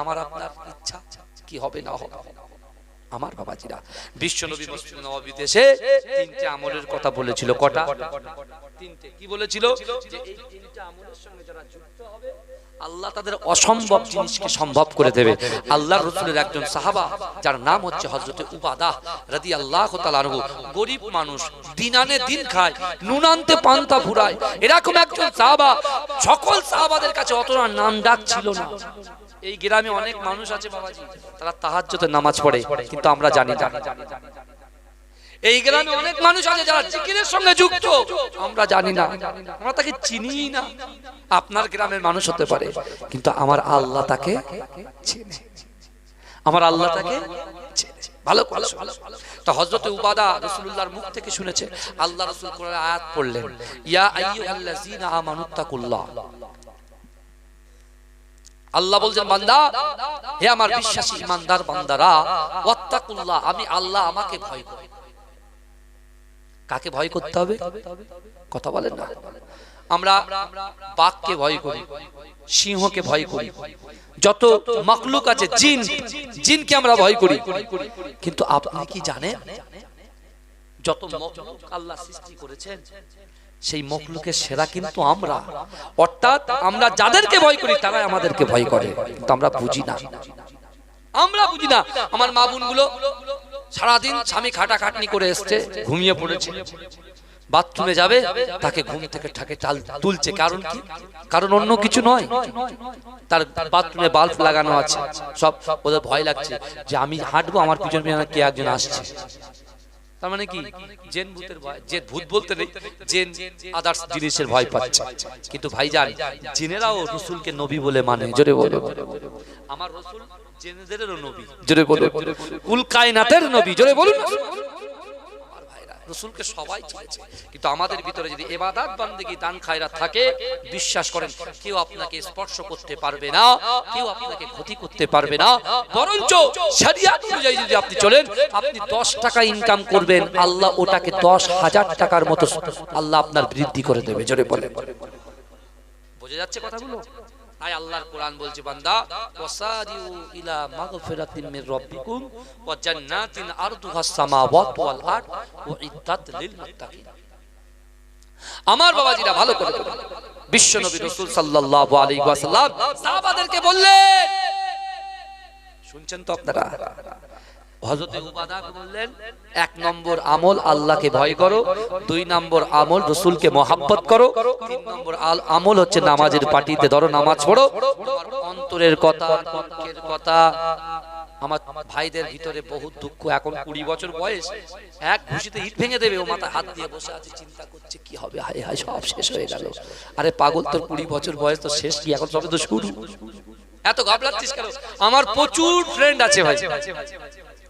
আমার আপনার ইচ্ছা, কি হবে না হবে? আমার বাবাজিরা, বিশ্বনবী মসজিদ নববীতে এসে তিনটে আমলের কথা বলেছিল, কটা? তিনটে। কি বলেছিল? যে এই তিনটে আমলের সঙ্গে যারা যুক্ত হবে, আল্লাহ তাদের অসম্ভব জিনিসকে সম্ভব করে দেবে। আল্লাহ রসুলের একজন সাহাবা, যার নাম হচ্ছে হজরতে উবাদা রাদি আল্লাহ গরিব মানুষ, দিনানে দিন খায় নুনান্তে পান্তা ফুরায়। এরকম একজন সাহাবা, সকল সাহাবাদের কাছে অত না নাম ডাক ছিল না। এই গ্রামে অনেক মানুষ আছে বাবাজি, তারা তাহাজ্জুদের নামাজ পড়ে, কিন্তু আমরা জানি না। এই গ্রামে অনেক মানুষ আছে যারা জিকিরের সঙ্গে যুক্ত, আমরা জানি না। আমরা তাকে চিনি না। আপনার গ্রামের মানুষ হতে পারে, কিন্তু আমার আল্লাহ তাকে চেনে। আমার আল্লাহ তাকে ভালো তো হযরতে উবাদা রাসূলুল্লাহর মুখ থেকে শুনেছে আল্লাহ রাসূল কোরআনে আয়াত পড়লেন, ইয়া আইয়ুহাল্লাযীনা আমানুত্তাকুল্লাহ আল্লাহ বলছেন, বান্দা, হে আমার বিশ্বাসী ইমানদার বান্দারা, ওয়াত্তাকুল্লাহ, আমি আল্লাহ আমাকে ভয় করি। কাকে ভয় করতে হবে? কথা বলেন না। আমরা বাঘকে ভয় করি, সিংহকে ভয় করি, যত মখলুক আছে, জিন, জিনকে আমরা ভয় করি। কিন্তু আপনি কি জানেন, যত মখলুক আল্লাহ সৃষ্টি করেছেন সেই মখলুকের সেরা কিন্তু আমরা। অর্থাৎ আমরা যাদেরকে ভয় করি, তারাই আমাদেরকে ভয় করে। কিন্তু আমরা বুঝি না। আমরা বুঝি না। আমার মা বোনগুলো সারাদিন স্বামী খাটাখাটনি করে এসছে, ঘুমিয়ে পড়েছে। বাথরুমে যাবে, তাকে ঘুম থেকে ঠাকে তুলছে। কারণ কি? কারণ অন্য কিছু নয়। তার বাথরুমে বাল্ব লাগানো আছে। সব ওদের ভয় লাগছে যে আমি হাঁটবো, আমার পিছনে কে একজন আসছে। তার মানে কি? জেন ভূতের ভয় যে ভূত বলতে নেই জেন আদার্স জিনিসের ভয় পাচ্ছে। কিন্তু ভাইজান জেনেরাও রসুলকে নবী বলে মানে। জোরে বলো আমার রসুল জেনেদেরও নবী। জোরে বলো কুল কায়নাতের নবী জোরে বলুন রসুলকে সবাই চিনেছে। কিন্তু আমাদের ভিতরে যদি এবাদাত বান্দেগি দান খায়রাত থাকে, বিশ্বাস করেন, কেউ আপনাকে স্পর্শ করতে পারবে না, কেউ আপনাকে ক্ষতি করতে পারবে না। বরঞ্চ শরিয়াত অনুযায়ী যদি আপনি চলেন, আপনি দশ টাকা ইনকাম করবেন, আল্লাহ ওটাকে দশ হাজার টাকার মতো, আল্লাহ আপনার বৃদ্ধি করে দেবে, জোরে বলে বোঝা যাচ্ছে কথাগুলো? তাই আল্লাহর কোরআন বলছে, বান্দা ইলা মাগফিরাতিন মির রাব্বিকুম ওয়া জান্নাতিন আরদুহাস সামাওয়াতু ওয়াল আরদ উইদ্দাত লিল মুত্তাকিন আমার বাবাজিরা ভালো করে। বিশ্ব নবী রাসূল সাল্লাল্লাহু আলাইহি ওয়াসাল্লাম সাহাবাদেরকে বললেন, শুনছেন তো আপনারা হযরতে উবাদাকে বললেন, এক নম্বর আমল আল্লাহকে ভয় করো, দুই নম্বর আমল রসুলকে মহাব্বত করো, তিন নম্বর আমল হচ্ছে নামাজের পাটিতে ধরো, নামাজ পড়ো। অন্তরের কথা কথা, আমার ভাইদের ভিতরে বহুত দুঃখ, এখন কুড়ি বছর বয়স, এক ঘুষিতে ইট ভেঙে দেবে, ও মাথা হাত দিয়ে বসে আছে, চিন্তা করছে, কি হবে? হায় হায়, সব শেষ হয়ে গেল। আরে পাগল, তোর কুড়ি বছর বয়স তো শেষ কি? এখন সবে তো শুরু। এত ঘাবলাচ্ছিস কেন? আমার প্রচুর ফ্রেন্ড আছে ভাই।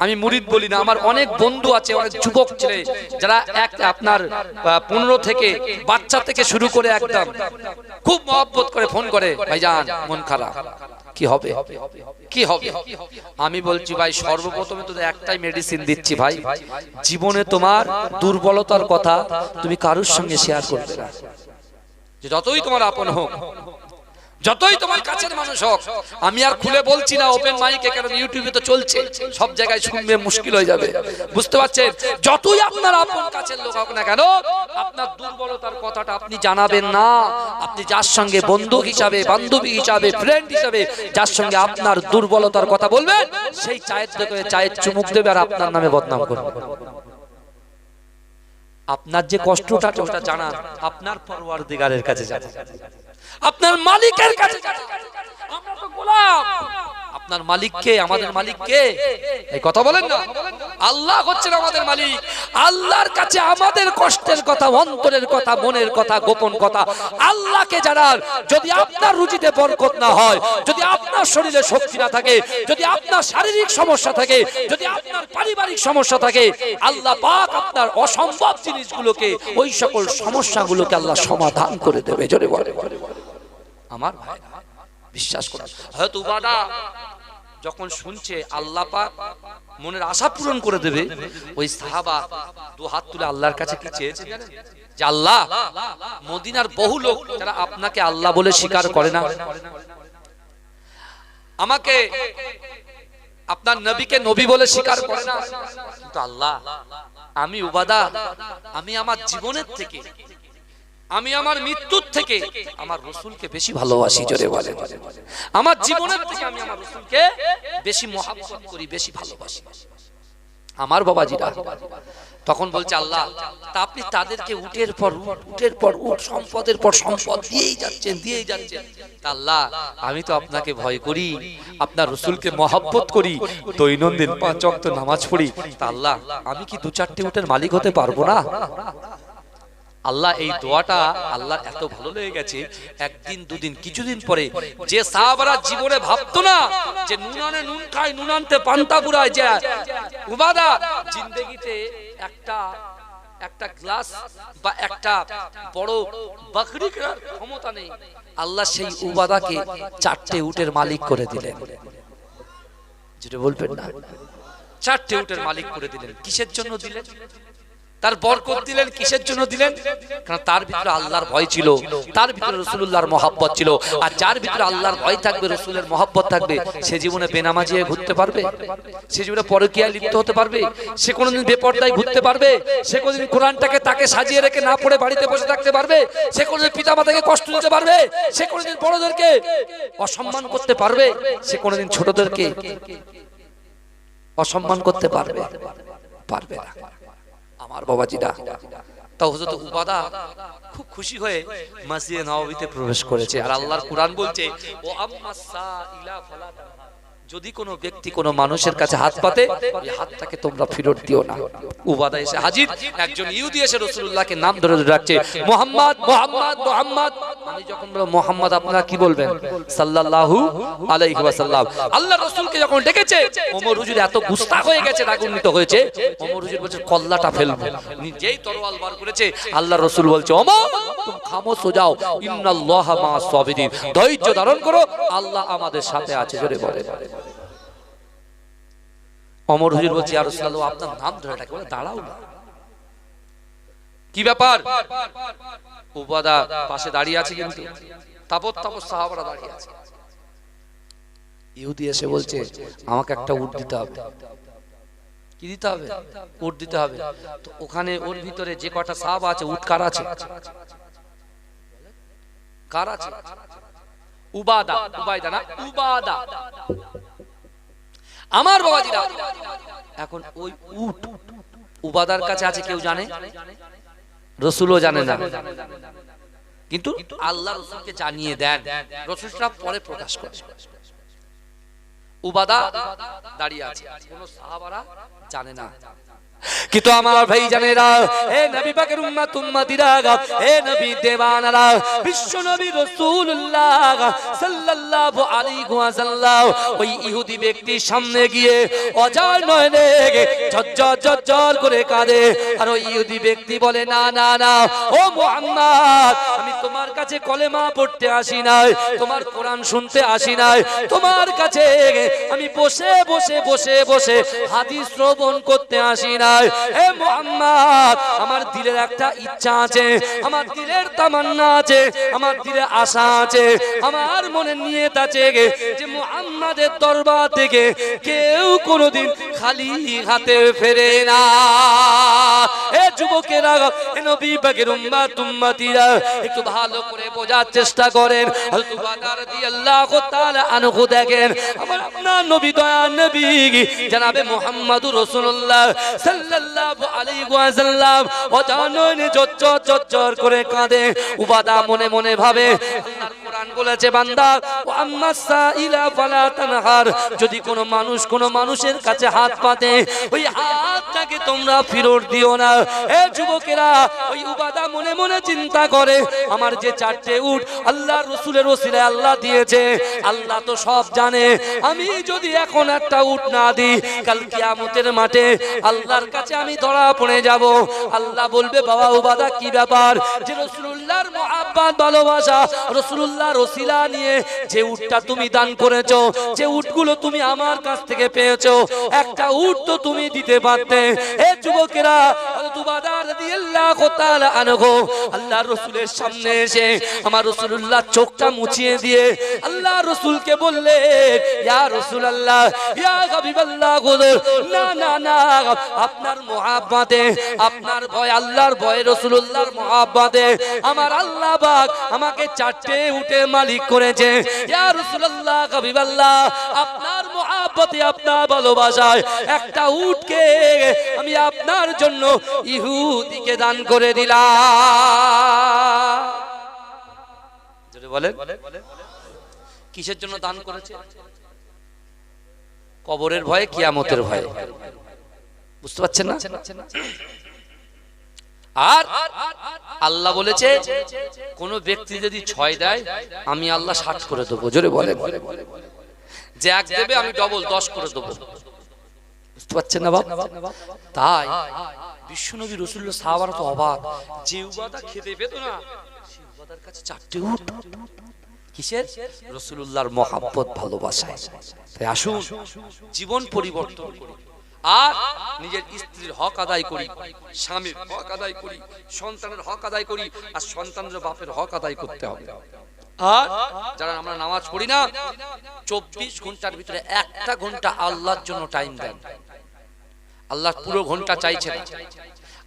আমি মুরিদ বলি না, আমার অনেক বন্ধু আছে, অনেক যুবক ছেলে, যারা এক আপনার পনেরো থেকে বাচ্চা থেকে শুরু করে একদম খুব মহব্বত করে, ফোন করে, ভাইজান, মন খারাপ, কি হবে? কি হবে? আমি বলছি, ভাই, সর্বপ্রথমে তো একটাই মেডিসিন দিচ্ছি, ভাই, জীবনে তোমার দুর্বলতার কথা তুমি কারোর সঙ্গে শেয়ার করবে না। যতই তোমার আপন হোক যতই তোমার কাছের মানুষ হোক, আমি আর খুলে বলছি না ওপেন মাইকে কারণ ইউটিউবে তো চলছে। সব জায়গায় শুনবে, মুশকিল হয়ে যাবে। বুঝতে পারছেন? যতই আপনার আপন কাছের লোক হোক না কেন, আপনার দুর্বলতার কথাটা আপনি জানাবেন না। আপনি যার সঙ্গে বন্ধু হিসাবে, বান্ধবী হিসাবে ফ্রেন্ড হিসাবে, যার সঙ্গে আপনার দুর্বলতার কথা বলবেন, সেই চায়ের দেখে চায়ের চুমুক দেবে আর আপনার নামে বদনাম করবে। আপনার যে কষ্টটা ওটা জানান, আপনার পরওয়ার দিগারের কাছে জানান আপনার মালিকের কাছে আমরা তো গোলাম। আপনার মালিক কে? আমাদের মালিক কে? এই কথা বলেন না। আল্লাহ হচ্ছেন আমাদের মালিক। আল্লাহর কাছে আমাদের কষ্টের কথা, অন্তরের কথা, মনের কথা, গোপন কথা আল্লাহকে জানার। যদি আপনার রুচিতে বরকত না হয়, যদি আপনার শরীরে শক্তি না থাকে, যদি আপনার শারীরিক সমস্যা থাকে, যদি আপনার পারিবারিক সমস্যা থাকে, আল্লাহ পাক আপনার অসম্ভব জিনিসগুলোকে, ওই সকল সমস্যাগুলোকে আল্লাহ সমাধান করে দেবে। জোরে বলে আমার ভাই বিশ্বাস করুন হয়তো উবাদা যখন শুনছে, আল্লাহ পাক মনের আশা পূরণ করে দেবে, ওই সাহাবা দু হাত তুলে আল্লাহর কাছে কি চেয়েছে? যে আল্লাহ, মদিনার বহু লোক যারা আপনাকে আল্লাহ বলে স্বীকার করে না, আমাকে আপনার নবীকে নবী বলে স্বীকার করে না। কিন্তু আল্লাহ, আমি উবাদা, আমি আমার জীবনের থেকে আমি আমার মৃত্যুর থেকে আমার রসুলকে বেশি ভালোবাসি, জোরে বলে আমার জীবনের থেকে আমি আমার রসুলকে বেশি মহাব্বত করি, বেশি ভালোবাসি। আমার বাবাজিরা তখন বলছে, আল্লাহ, তা আপনি তাদেরকে উটের পর উট, উটের পর উট, সম্পদের পর সম্পদ দিয়েই যাচ্ছেন দিয়েই যাচ্ছেন। আল্লাহ, আমি তো আপনাকে ভয় করি, আপনার রসুলকে মহাব্বত করি, দৈনন্দিন পাঁচ অক্ত নামাজ পড়ি। তা আল্লাহ, আমি কি দু চারটে উটের মালিক হতে পারব না? আল্লাহ এই দোয়াটা আল্লাহ এত ভালো লেগে গেছে, একদিন দুদিন, কিছুদিন পরে যে সাহাবারা জীবনে ভাবতো না যে নুনানে নুন খায় নুনানতে পান্তা পুরায় যে উবাদা, জিন্দেগিতে একটা একটা গ্লাস বা একটা বড় বাকরি কেনার ক্ষমতা নেই। আল্লাহ সেই উবাদাকে চারটে উটের মালিক করে দিলেন। যেটা বলবেন না, চারটে উটের মালিক করে দিলেন। কিসের জন্য দিলেন? তার বরকত দিলেন, কিসের জন্য দিলেন? কারণ তার ভিতরে আল্লাহর ভয় ছিল, তার ভিতরে রসুল্লাহর মহাব্বত ছিল, আর যার ভিতরে আল্লাহর ভয় থাকবে, রসুলের মহাব্বত থাকবে, সে জীবনে বেনামাজি ঘুরতে পারবে? সে জীবনে পরকীয়ায় লিপ্ত হতে পারবে? সে কোনোদিন বেপর্দায় ঘুরতে পারবে? সে কোনোদিন কোরআনটাকে তাকে সাজিয়ে রেখে না পড়ে বাড়িতে বসে থাকতে পারবে? সে কোনোদিন পিতা মাতাকে কষ্ট দিতে পারবে? সে কোনোদিন বড়দেরকে অসম্মান করতে পারবে? সে কোনোদিন ছোটদেরকে অসম্মান করতে পারবে? পারবে না। আমার বাবাজিরা তা হজরত উবাদা খুব খুশি হয়ে মসজিদে নববীতে প্রবেশ করেছে আর আল্লাহর কোরআন বলছে ও আম্মা সাইলা ফালা তানহা। যদি কোনো ব্যক্তি কোনো মানুষের কাছে হাত পাতে ওই হাতটাকে তোমরা ফেরত দিও না। উবাদা এসে হাজির, একজন ইহুদি এসে রাসূলুল্লাহকে নাম ধরে ডাকছে, মোহাম্মদ মোহাম্মদ মোহাম্মদ। এত গুস্তাখ হয়ে গেছে কল্লাটা আল্লাহ বলছে ধৈর্য ধারণ করো, আল্লাহ আমাদের সাথে আছে অমর হুজুর বলছে আর আপনার নাম ধরে ডাকে বলে দাঁড়াও না কি ব্যাপার উবাদা পাশে দাঁড়িয়ে আছে কিন্তু তাপত তাপত সাহাবারা দাঁড়িয়ে আছে ইহুদি এসে বলছে আমাকে একটা উট দিতে হবে কি দিতে হবে উট দিতে হবে তো ওখানে ওর ভিতরে যে কটা সাহাব আছে উট কার আছে কার আছে উবাদা উবাইদা না উবাদা আমার বাবাজিরা। এখন ওই উট উবাদার কাছে আছে, কেউ জানে? রসুলও জানে না। কিন্তু আল্লাহ রসুলকে জানিয়ে দেন, রসুলরা পরে প্রকাশ করে। উবাদা দাঁড়িয়ে আছে, কোন সাহাবারা জানে না। কিন্তু আমার ভাই জানেরা এ নবী পাকের উম্মত, উম্মতিরা এ নবী দেওয়ানারা, বিশ্ব নবী রাসূলুল্লাহ সাল্লাল্লাহু আলাইহি ওয়াসাল্লাম, ওই ইহুদি ব্যক্তির সামনে গিয়ে অজার নয়নে ঝরঝর ঝরঝর করে কাঁদে। আর ওই ইহুদি ব্যক্তি বলে, না না না, ও মুহাম্মদ, আমি তোমার কাছে কলেমা পড়তে আসি নাই, তোমার কোরআন শুনতে আসি নাই, তোমার কাছে আমি বসে বসে বসে বসে হাদিস শ্রবণ করতে আসি নাই হে মোহাম্মদ, আমার দিলের একটা ইচ্ছা আছে, আমার দিলের তামান্না আছে, আমার দিলে আশা আছে, আমার মনে নিয়ত আছে যে মুহাম্মাদের দরবার থেকে কেউ কোনোদিন খালি হাতে ফেরে না। এ যুবকেরা নবী পাকের উম্মাত, উম্মতিরা, একটু ভালো করে বোঝার চেষ্টা করেন। করে কাঁদে উবাদা মনে মনে ভাবে যদি কোনো মানুষ কোনো মানুষের কাছে হাত পাতে ওই হাতটাকে তোমরা ফেরত দিও না। এ যুবকেরা, ওই উবাদা মনে মনে চিন্তা করে, আমার যে চারটে উট আল্লাহ রসুলের ওসিলায় আল্লাহ দিয়েছে, আল্লাহ তো সব জানে। আমি যদি এখন একটা উঠ না দিই, কাল কিয়ামতের মাঠে আল্লাহর কাছে আমি ধরা পড়ে যাব। আল্লাহ বলবে, বাবা, উবাদা কি ব্যাপার? যে রসুল্লাহর মহাব্বাত, ভালোবাসা রসুল্লাহর ওসিলা নিয়ে যে উটটা তুমি দান করেছ, যে উটগুলো তুমি আমার কাছ থেকে পেয়েছ, একটা উট তো তুমি দিতে পারতে। এ যুবকেরা আমার আল্লাহ আপনার মুহাব্বতে, আপনার ভয়, আল্লাহর ভয়, রাসূলুল্লাহর মুহাব্বতে, আমার আল্লাহ আমাকে চারটে উঠে মালিক করেছে। আপনার মুহাব্বতে, আপনার ভালোবাসায় একটা উটকে আমি আপনার জন্য ইহুদিকে দান করে দিলাম। বলেন। কিসের জন্য দান করেছে? কবরের ভয়ে, কিয়ামতের ভয়ে। বুঝতে পারছেন না? আর আল্লাহ বলেছে, কোন ব্যক্তি যদি ছয় দেয়, আমি আল্লাহ ষাট করে দেবো। জোরে বলে। যে এক দেবে, আমি ডবল দশ করে দেবো। বুঝতে পারছেন না বাবা তাই বিশ্বনবী রসুল্লাহ সাহাবার তো অবাক। যে উবাদা খেতে পেত না, সে উবাদার কাছে চারটে উঠ কিসের? রসুল্লাহর মহাব্বত, ভালোবাসায়। তাই আসুন, জীবন পরিবর্তন করি। আর নিজের স্ত্রীর হক আদায় করি, স্বামীর হক আদায় করি, সন্তানের হক আদায় করি, আর সন্তানের বাপের হক আদায় করতে হবে। আর যারা আমরা নামাজ পড়ি না, চব্বিশ ঘণ্টার ভিতরে একটা ঘণ্টা আল্লাহর জন্য টাইম দেন। আল্লাহ পুরো ঘণ্টা চাইছে না।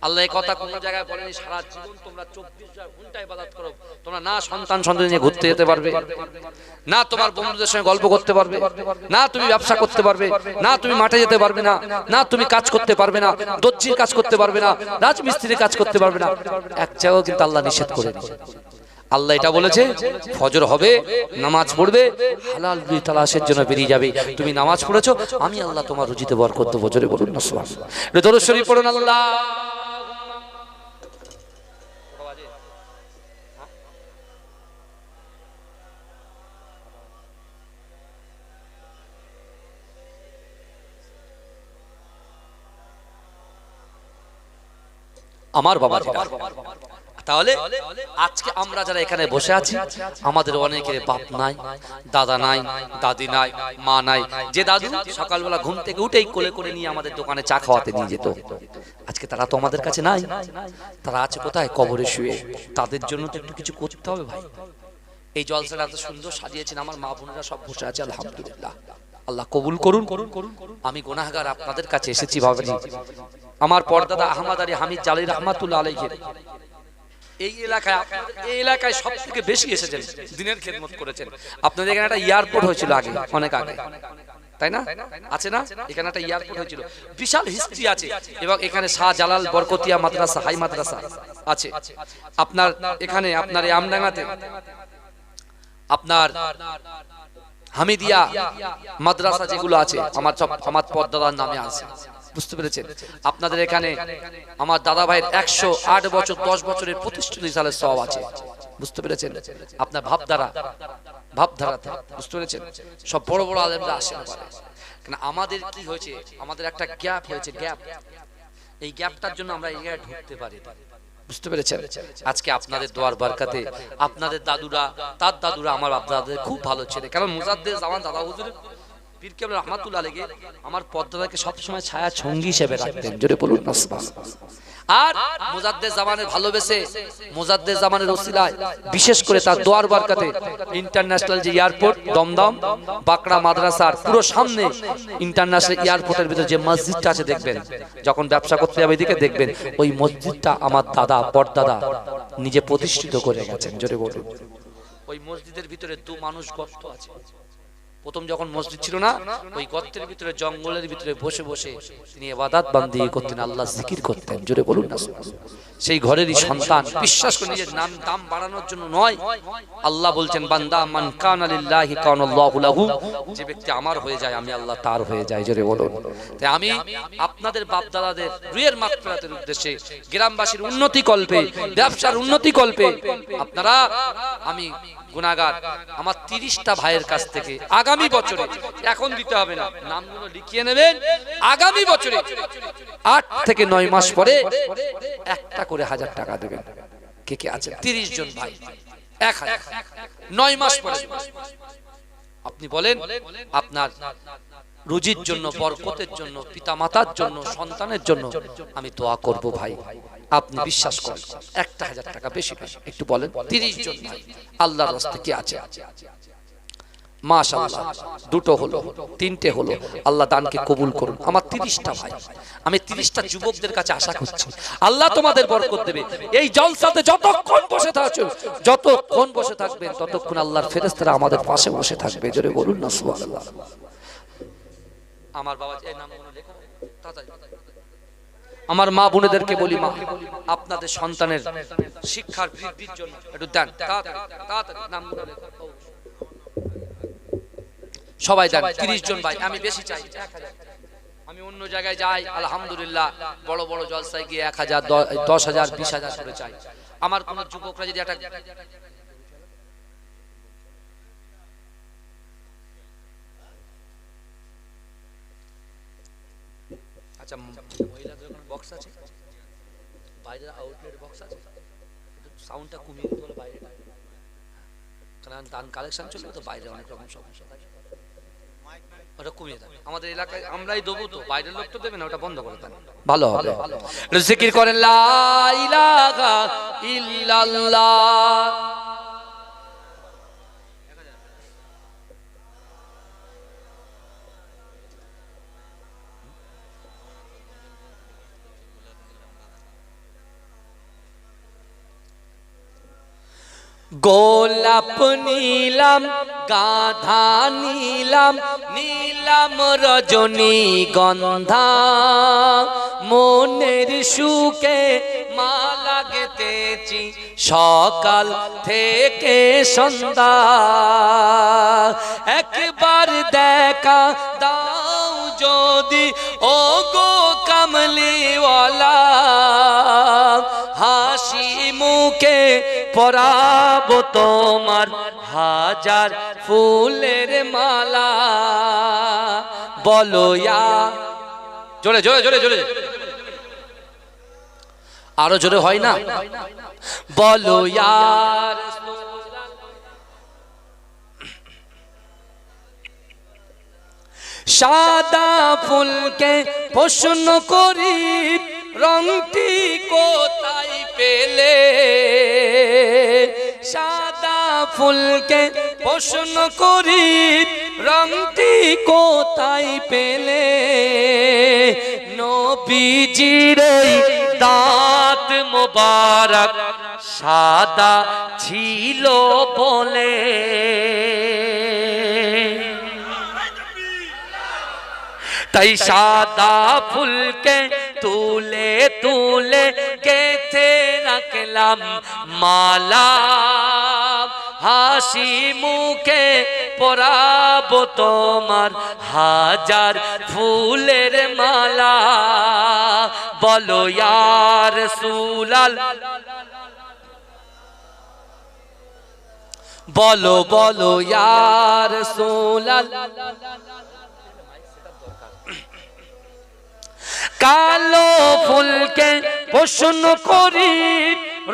আল্লাহ কথা কোন জায়গায় বলেনি, সারা জীবন তোমরা চব্বিশ ঘন্টায় বাজাত করো। তোমরা না সন্তান সন্তান নিয়ে ঘুরতে যেতে পারবে, না তোমার বন্ধুদের সঙ্গে গল্প করতে পারবে, না তুমি ব্যবসা করতে পারবে, না তুমি মাঠে যেতে পারবে না না তুমি কাজ করতে পারবে না, দর্জির কাজ করতে পারবে না, রাজমিস্ত্রির কাজ করতে পারবে না। এক জায়গাও কিন্তু আল্লাহ নিষেধ করে আল্লাহ এটা বলেছে ফজর হবে নামাজ পড়বে হালাল রুজি তালাশের জন্য বেরিয়ে যাবে। তুমি নামাজ পড়েছো? আমি আল্লাহ তোমার রুজিতে বরকত দেবো জোরে বলুন না সুবহান দরুদ শরীফ পড়ুন আল্লাহ। আমার বাবা। তাহলে আজকে আমরা যারা এখানে বসে আছি, আমাদের অনেকের বাপ নাই, দাদা নাই, দাদি নাই, মা নাই। যে দাদু সকালবেলা ঘুম থেকে উঠেই কোলে করে নিয়ে আমাদের দোকানে চা খাওয়াতে নিয়ে যেত। আজকে তারা তো আমাদের কাছে নাই। তারা আছে কোথায়? কবরে শুয়ে। তাদের জন্য তো একটু কিছু করতে হবে ভাই। এই জলসাটা এত সুন্দর সাজিয়েছেন আমার মা বোনেরা সব বসে আছে, আলহামদুলিল্লাহ। আল্লাহ কবুল করুন। আমি গোনাহগার আপনাদের কাছে এসেছি বাবাজি আমার পরদাদা আহমদ আলী হামিদ জালি রহমাতুল্লাহ আলাইহির এই এলাকায় আপনাদের এই এলাকায় সব থেকে বেশি এসেছেন, দিনের খেদমত করেছেন। আপনাদের এখানে একটা এয়ারপোর্ট হয়েছিল আগে, অনেক আগে। তাই না? আছে না? এখানে একটা এয়ারপোর্ট হয়েছিল। বিশাল হিস্ট্রি আছে। এবং এখানে শাহ জালাল বরকতিয়া মাদ্রাসা, হাই মাদ্রাসা আছে। আপনার এখানে, আপনার এই আমডাঙ্গাতে আপনার হামিদিয়া মাদ্রাসা যেগুলো আছে, আমার সব আমার পদ্মাদার নামে আছে। বুঝতে পেরেছেন? আপনাদের এখানে আমার দাদা ভাইয়ের একশো আট বছর দশ বছরের প্রতিষ্ঠিত সালের সব আছে। বুঝতে পেরেছেন? আপনার ভাবধারা ভাবধারাতে বুঝতে পেরেছেন? সব বড় বড় আলেমরা আসেন পারে কেন আমাদের কি হয়েছে? আমাদের একটা গ্যাপ হয়েছে গ্যাপ। এই গ্যাপটার জন্য আমরা এই জায়গায় ঢুকতে পারি বুঝতে পেরেছেন? আজকে আপনাদের দোয়ার বারকাতে আপনাদের দাদুরা তার দাদুরা আমার আপনাদের খুব ভালো ছেলে। কারণ মুজাদ্দের আমার দাদা হুজুরের পীর কেবল রহমাতুল্লাহ আমার সবসময় ছায়া সঙ্গী হিসেবে রাখতেন। জোরে বলুন আর মুজাদ্দের জামানের ভালোবেসে মুজাদ্দের জামানের ওসিলায় বিশেষ করে তার দোয়ার বারকাতে ইন্টারন্যাশনাল যে এয়ারপোর্ট দমদম বাকড়া মাদ্রাসার পুরো সামনে ইন্টারন্যাশনাল এয়ারপোর্টের ভিতরে যে মসজিদটা আছে দেখবেন। যখন ব্যবসা করতে যাবে এদিকে দেখবেন ওই মসজিদটা আমার দাদা পরদাদা নিজে প্রতিষ্ঠিত করে গেছেন জোরে বলুন। ওই মসজিদের ভিতরে দু মানুষ গর্ত আছে। প্রথম যখন মসজিদ ছিল না, ওই গর্তের ভিতরে, জঙ্গলের ভিতরে বসে বসে তিনি এবাদাত বান্দি করতেন, আল্লাহ জিকির করতেন, জোরে বলুন না সেই ঘরেরই সন্তান, বিশ্বাস করে নিজের নাম, দাম বাড়ানোর জন্য নয়। আল্লাহ বলছেন, বান্দা মান কানা লিল্লাহি কানাল্লাহু লাহু, যে ব্যক্তি আমার হয়ে যায়, আমি আল্লাহ তার হয়ে যায় জোরে বলুন। তাই আমি আপনাদের বাপ দাদাদের রুয়ের মাত্রাতের উদ্দেশ্যে, গ্রামবাসীর উন্নতি কল্পে, ব্যবসার উন্নতি কল্পে, আপনারা, আমি গুণাগার আমার তিরিশটা ভাইয়ের কাছ থেকে আগামী বছরে, এখন দিতে হবে না, নামগুলো লিখিয়ে নেবেন, আগামী বছরে আট থেকে নয় মাস পরে একটা করে হাজার টাকা দেবেন। কে কে আছে? তিরিশ জন ভাই, এক হাজার। নয় মাস পরে। আপনি বলেন, আপনার রুজির জন্য, বরকতের জন্য পিতা মাতার জন্য, সন্তানের জন্য আমি দোয়া করব ভাই। আপনি বিশ্বাস করেন। একটা হাজার টাকা বেশি একটু বলেন, তিরিশ জন ভাই আল্লাহর রাস্তে কি আছে? মাশাআল্লাহ, দুটো হলো, তিনটে হলো, আল্লাহ দানকে কবুল করুন। আমার তিরিশটা ভাই, আমি তিরিশটা যুবকদের কাছে আশা করছি। আল্লাহ তোমাদের বরকত দেবে। এই জলসাতে যতক্ষণ বসে থাকছো, যতক্ষণ বসে থাকবেন ততক্ষণ আল্লাহর ফেরেস্তারা আমাদের পাশে বসে থাকবে। জোরে বলুন না, সুবহানাল্লাহ। আমার বাবা নামগুলো লেখো তাড়াতাড়ি। আমার মা বোনেদেরকে বলি মা আপনাদের সন্তানের শিক্ষার বৃদ্ধির জন্য একটু দেন। সবাই দেন তিরিশ জন ভাই আমি বেশি চাই। আমি অন্য জায়গায় যাই আলহামদুলিল্লাহ বড় বড় জলসায় গিয়ে এক হাজার দশ হাজার বিশ হাজার করে চাই। আমার কোন যুবকরা যদি একটা আচ্ছা মহিলাদের বক্স আছে বাইরে আউটলেট বক্স আছে সাউন্ডটা কমিয়ে দিতে বলে বাইরে কারণ দান কালেকশন চলবে তো বাইরে অনেক রকম সমস্যা থাকে ওটা কমিয়ে দেন। আমাদের এলাকায় আমরাই দেবো তো বাইরের লোক তো দেবে না ওটা বন্ধ করে দেন। ভালো হবে। জিকির করেন লা ইলাহা ইল্লাল্লাহ। গোলাপ নীলাম, গাধা নীলাম নীলাম রজনী গন্ধা। মনের সুখে মালা গেতেছি সকাল থেকে সন্ধ্যা। একবার দেখা দাও যদি ও গো কামলিওয়ালা। হাসি মুখে পরাব তোমার হাজার ফুলের মালা। বলো জোরে জোরে জোরে জোরে। আরও জোরে হয় না? বলো সাদা ফুলকে প্রশ্ন করি, রংটি কোথায় পেলে সাদা ফুলকে প্রশ্ন করি, রংটি কোথায় পেলে? নবীজির দাঁত মোবারক সাদা ছিল বলে। তাই সাদা ফুলকে তুলে তুলে রাখলাম মালা হাসি মুখে পরাব তোমার হাজার ফুলের মালা। বলো, ইয়ার সুলাল। বলো বলো, ইয়ার সুলাল। কালো ফুলকে প্রশ্ন করি।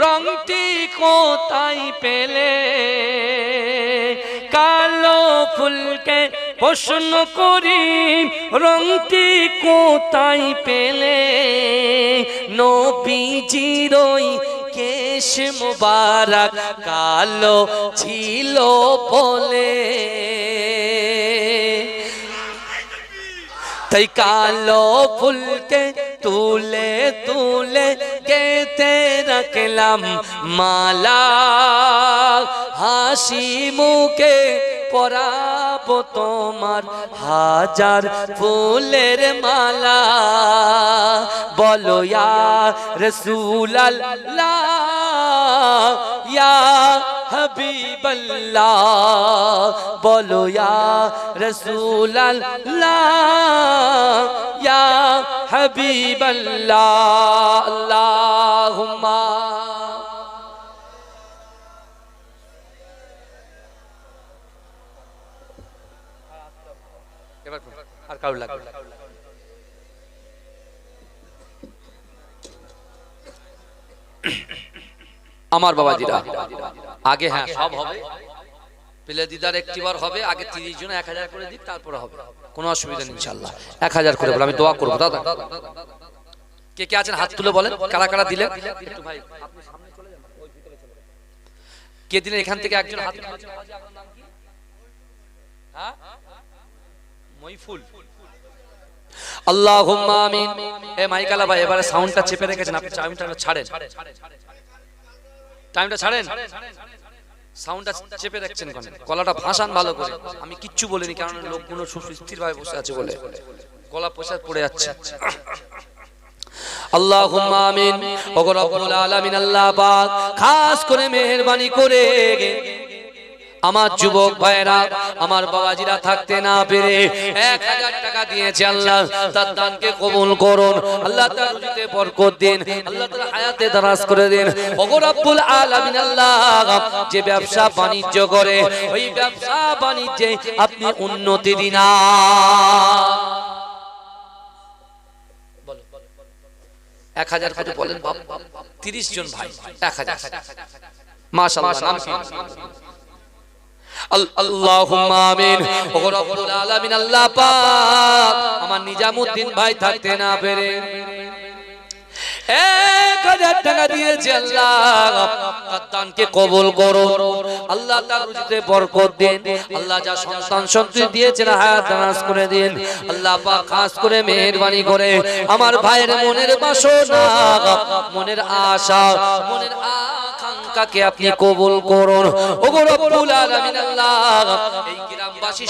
রংটি কোথায় পেলে? কালো ফুলকে প্রশ্ন করি, রংটি কোথায় পেলে? নবীজিরই কেশ মুবারক কালো ছিল বলে। তাই কালো ফুলকে তুলে তুলে গেতে রাখলাম মালা হাসি মুখে পরাব তোমার হাজার ফুলের মালা। বলো, ইয়া রসুলাল্লাহ, ইয়া হাবিবাল্লাহ। বলো, ইয়া রসুলাল্লাহ, ইয়া হাবিবাল্লাহ। আল্লাহুম্মা এবার আর কারও লাগবে আমার বাবাজিরা, আগে হ্যাঁ সব হবে। পেলে দিদার একটিবার হবে, আগে তিরিশ জন এক হাজার করে দিক, তারপরে হবে। কোনো অসুবিধা নেই ইনশাল্লাহ এক হাজার করে, বলে আমি দোয়া করব। দাদা, কে কে আছেন? হাত তুলে বলেন, কারা কারা দিলেন? একটু ভাই। কে দিলেন? এখান থেকে একজন হাত? হ্যাঁ? মইফুল আল্লাহুম্মা আমিন। এ মাইকালা ভাই, এবারে সাউন্ডটা চেপে রেখেছেন, আপনি টাইমটা ছাড়েন। টাইমটা ছাড়েন? সাউন্ডটা চেপে রাখছেন কেন? গলাটা ভাসান ভালো করে। আমি কিচ্ছু বলিনি কারণ লোকগুলো সুস্থির ভাবে বসে আছে বলে। গলা পোষা পড়ে যাচ্ছে। আল্লাহুম্মা আমিন। রব্বুল আলামিন, আল্লাহ পাক খাস করে মেহেরবানি করে আমার যুবক ভাইরা আমার বাবাজিরা থাকতে না পেরে এক হাজার টাকা দিয়েছে আল্লাহ, তার দানকে কবুল করুন। আল্লাহ বরকত দিন, আল্লাহ তার দারাজ করে দিন। আল্লাহ, যে ব্যবসা বাণিজ্য করে, ওই ব্যবসা বাণিজ্যে আপনি উন্নতি দিন এক হাজার করে বলেন তিরিশ জন ভাই, এক হাজার? আল- আল্লাহুম্মা আমিন। ওগো রব্বুল আলামিন আল্লাহ পাক আমার নিজামউদ্দিন ভাই থাকতে না পেরে। এক হাজার টাকা দিয়েছে দানকে করুন আল্লাহ বরকত দিন। আল্লাহ যা সন্তান দিয়েছেন, হায়াত করে দিন। আল্লাহ খাস করে করে। আমার ভাইয়ের মনের বাসনা, মনের আশা, মনের আকাঙ্ক্ষাকে আপনি কবুল করুন।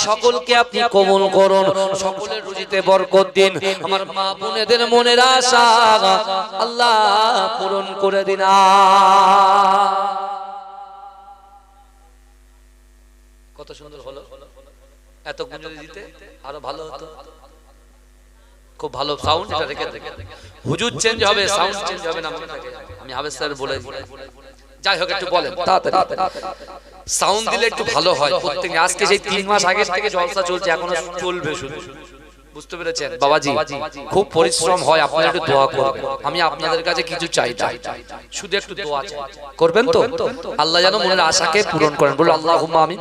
সকলকে আপনি কবুল করুন। সকলের রুজিতে বরকত দিন। আমার মা বোনেদের মনের আশা, আল্লাহ পূরণ করে দিন কত সুন্দর হলো। এত গুঞ্জরি দিতে আরও ভালো হতো। খুব ভালো সাউন্ড এটা রেখে রেখে হুজুর চেঞ্জ হবে সাউন্ড চেঞ্জ হবে না আমি হাবেজ স্যার বলে যাই হোক, একটু বলেন, তাড়াতাড়ি। সাউন্ড দিলে একটু ভালো হয়। প্রত্যেক আজকে সেই তিন মাস আগে থেকে জলসা চলছে, এখনও চলবে শুধু। বুঝতে পেরেছেন? বাবাজি খুব পরিশ্রম হয় আপনারা একটু দোয়া করবেন। আমি আপনাদের কাছে কিছু চাই না শুধু একটু দোয়া করবেন তো? আল্লাহ যেন মনের আশাকে পূরণ করেন। বলুন আল্লাহ আমিন।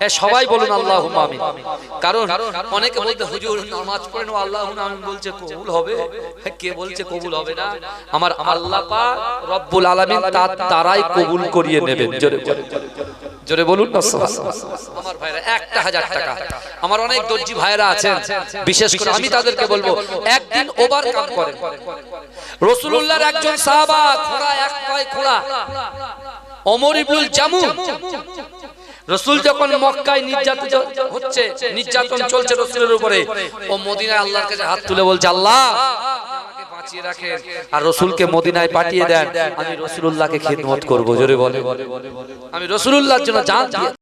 হ্যাঁ সবাই বলুন আল্লাহ আমিন। কারণ অনেকে বলতে হুজুর নামাজ পড়েন ও আল্লাহ আমিন। বলছে কবুল হবে? হ্যাঁ, কে বলছে কবুল হবে না? আমার আল্লাহ পাক রব্বুল আলামিন তার তারাই কবুল করিয়ে নেবেন। জোরে বলুন। জোরে বলুন আমার ভাইরা, একটা হাজার টাকা। আমার অনেক দর্জি ভাইরা আছেন। বিশেষ করে আমি তাদেরকে বলব, একদিন ওভার কাম করেন। রসুল্লাহর একজন সাহাবা, খোড়া, এক পায় খোড়া। অমর ইবুল জামু রসুল যখন মক্কায় নির্যাতিত হচ্ছে, নির্যাতন চলছে রসুলের উপরে, ও মদিনায় আল্লাহর কাছে হাত তুলে বলছে, আল্লাহ আর রসুলকে মদিনায় পাঠিয়ে দেন। আমি রসুল্লাহকে খেদমত করব। জোরে বলে আমি রসুল্লাহর জন্য জান